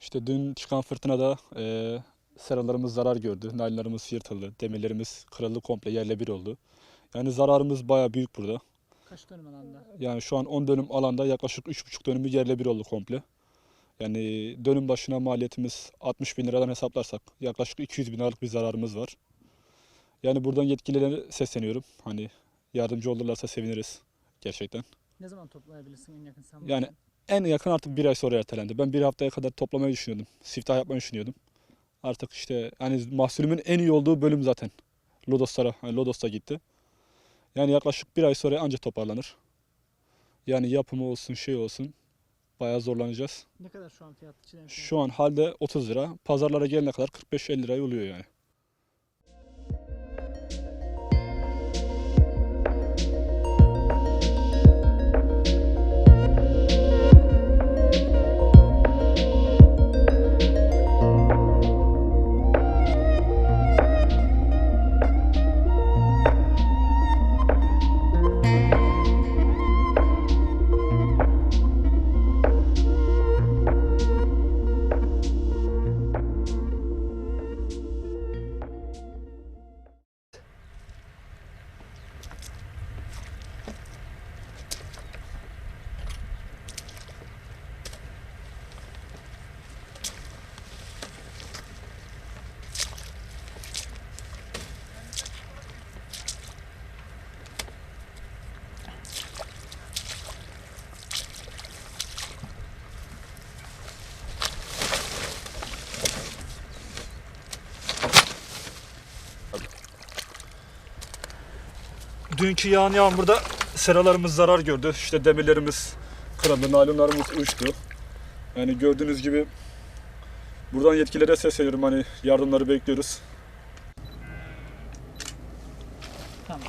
İşte dün çıkan fırtınada e, seralarımız zarar gördü. Naylonlarımız yırtıldı. Demirlerimiz kırıldı komple yerle bir oldu. Yani zararımız baya büyük burada. Kaç dönüm alanda? Yani şu an 10 dönüm alanda yaklaşık 3,5 dönümü yerle bir oldu komple. Yani dönüm başına maliyetimiz 60 bin liradan hesaplarsak yaklaşık 200 bin liralık bir zararımız var. Yani buradan yetkililere sesleniyorum. Hani yardımcı olurlarsa seviniriz gerçekten. Ne zaman toplayabilirsin en yakın zaman? Yani en yakın artık bir ay sonra ertelendi. Ben bir haftaya kadar toplamayı düşünüyordum. Siftah yapmayı düşünüyordum. Artık işte hani mahsulümün en iyi olduğu bölüm zaten. Lodoslara, hani Lodos'ta gitti. Yani yaklaşık bir ay sonra ancak toparlanır. Yani yapımı olsun şey olsun bayağı zorlanacağız. Ne kadar şu an fiyat için? Şu an halde 30 lira. Pazarlara gelene kadar 45-50 liraya oluyor yani. Dünkü yağan yağmurda seralarımız zarar gördü. İşte demirlerimiz kırıldı, naylonlarımız uçtu. Yani gördüğünüz gibi buradan yetkililere sesleniyorum hani yardımları bekliyoruz. Tamam.